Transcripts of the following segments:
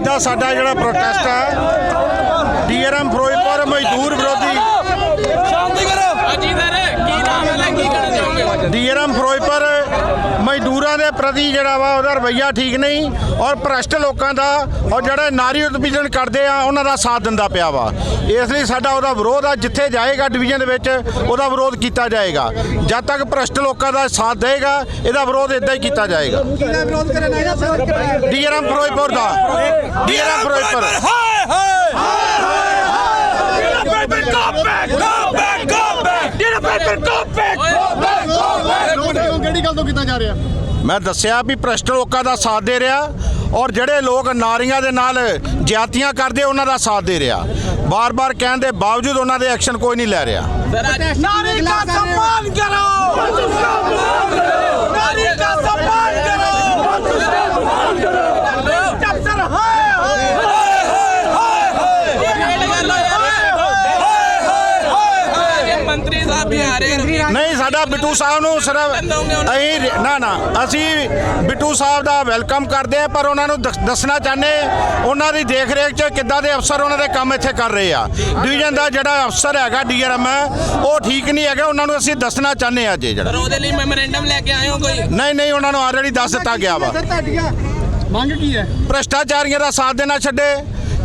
ਦਾ ਸਾਡਾ ਜਿਹੜਾ ਪ੍ਰੋਟੈਸਟ ਹੈ ਡੀਆਰਐਮ ਫਿਰੋਜ਼ਪੁਰ ਮਜ਼ਦੂਰ ਵਿਰੋਧੀ ਸ਼ਾਂਤੀ ਕਰੋ। ਹਾਂਜੀ ਸਰ ਕੀ ਨਾਮ ਹੈ ਕੀ ਕਹਿਣਾ ਚਾਹੋਗੇ ਡੀਆਰਐਮ ਫਿਰੋਜ਼ਪੁਰ ਪ੍ਰਤੀ ਜਿਹੜਾ ਵਾ ਉਹਦਾ ਰਵੱਈਆ ਠੀਕ ਨਹੀਂ ਔਰ ਭ੍ਰਸ਼ਟ ਲੋਕਾਂ ਦਾ ਔਰ ਜਿਹੜੇ ਨਾਰੀ ਉਤਪੀੜਨ ਕਰਦੇ ਆ, ਉਹਨਾਂ ਦਾ ਸਾਥ ਦਿੰਦਾ ਪਿਆ ਵਾ। ਇਸ ਲਈ ਸਾਡਾ ਉਹਦਾ ਵਿਰੋਧ ਆ, ਜਿੱਥੇ ਜਾਏਗਾ ਡਿਵੀਜ਼ਨ ਦੇ ਵਿੱਚ, ਉਹਦਾ ਵਿਰੋਧ ਕੀਤਾ ਜਾਏਗਾ। ਜਦ ਤੱਕ ਭ੍ਰਸ਼ਟ ਲੋਕਾਂ ਦਾ ਸਾਥ ਦੇਗਾ, ਇਹਦਾ ਵਿਰੋਧ ਇਦਾਂ ਹੀ ਕੀਤਾ ਜਾਏਗਾ। ਡੀਆਰਐਮ ਫਿਰੋਜ਼ਪੁਰ ਦਾ ਡੀਆਰਐਮ ਫਿਰੋਜ਼ਪੁਰ ਹਾਏ ਹਾਏ ਪੇਪਰ ਕੋ ਬੈਕ ਕੋ ਬੈਕ ਕੋ ਬੈਕ ਜਿਹੜਾ ਪੇਪਰ ਕੋ ਬੈਕ ਕਿਹੜੀ ਗੱਲ ਤੋਂ ਕੀਤਾ ਜਾ ਰਿਹਾ? ਮੈਂ ਦੱਸਿਆ ਵੀ ਭ੍ਰਸ਼ਟ ਲੋਕਾਂ ਦਾ ਸਾਥ ਦੇ ਰਿਹਾ ਔਰ ਜਿਹੜੇ ਲੋਕ ਨਾਰੀਆਂ ਦੇ ਨਾਲ ਜਾਤੀਆਂ ਕਰਦੇ ਉਹਨਾਂ ਦਾ ਸਾਥ ਦੇ ਰਿਹਾ। ਬਾਰ-ਬਾਰ ਕਹਿਣ ਦੇ ਬਾਵਜੂਦ ਉਹਨਾਂ ਦੇ ਐਕਸ਼ਨ ਕੋਈ ਨਹੀਂ ਲੈ ਰਿਹਾ। ਨਾਰੀ ਦਾ ਸਨਮਾਨ ਕਰੋ! ਸਾਡਾ ਬਿੱਟੂ ਸਾਹਿਬ ਨੂੰ ਸਿਰਫ ਅਸੀਂ ਨਾ ਨਾ ਅਸੀਂ ਬਿੱਟੂ ਸਾਹਿਬ ਦਾ ਵੈਲਕਮ ਕਰਦੇ ਆ ਪਰ ਉਹਨਾਂ ਨੂੰ ਦੱਸ- ਦੱਸਣਾ ਚਾਹੁੰਦੇ ਉਹਨਾਂ ਦੀ ਦੇਖ ਰੇਖ 'ਚ ਕਿੱਦਾਂ ਦੇ ਅਫਸਰ ਉਹਨਾਂ ਦੇ ਕੰਮ ਇੱਥੇ ਕਰ ਰਹੇ ਆ। ਡਿਵੀਜ਼ਨ ਦਾ ਜਿਹੜਾ ਅਫਸਰ ਹੈਗਾ ਡੀਆਰਐਮ ਉਹ ਠੀਕ ਨਹੀਂ ਹੈਗਾ ਉਹਨਾਂ ਨੂੰ ਅਸੀਂ ਦੱਸਣਾ ਚਾਹੁੰਦੇ ਆ ਜੇ ਜਿਹੜਾ। ਪਰ ਉਹਦੇ ਲਈ ਮੈਮੋਰੈਂਡਮ ਲੈ ਕੇ ਆਏ ਹੋ ਕੋਈ? ਨਹੀਂ ਨਹੀਂ ਉਹਨਾਂ ਨੂੰ ਆਲਰੇਡੀ ਦੱਸ ਦਿੱਤਾ ਗਿਆ ਵਾ। ਮੰਗ ਕੀ ਹੈ? ਭ੍ਰਸ਼ਟਾਚਾਰੀਆਂ ਦਾ ਸਾਥ ਦੇਣਾ ਛੱਡੇ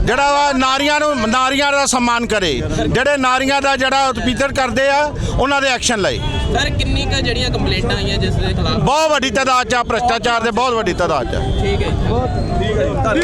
ਜਿਹੜਾ ਵਾ ਨਾਰੀਆਂ ਨੂੰ ਨਾਰੀਆਂ ਦਾ ਸਨਮਾਨ ਕਰੇ। ਜਿਹੜੇ ਨਾਰੀਆਂ ਦਾ ਜਿਹੜਾ ਉਤਪੀੜਨ ਕਰਦੇ ਆ ਉਹਨਾਂ ਦੇ ਐਕਸ਼ਨ ਲਏ। ਸਰ ਕਿੰਨੀ ਕ ਜਿਹੜੀਆਂ ਕੰਪਲੇਂਟਾਂ ਆਈਆਂ ਜਿਸ ਦੇ ਖਿਲਾਫ? ਬਹੁਤ ਵੱਡੀ ਤਾਦਾਦ ਚ ਆ ਭ੍ਰਸ਼ਟਾਚਾਰ ਦੇ ਬਹੁਤ ਵੱਡੀ ਤਾਦਾਦ ਚ ਆ। ਠੀਕ ਹੈ ਜੀ।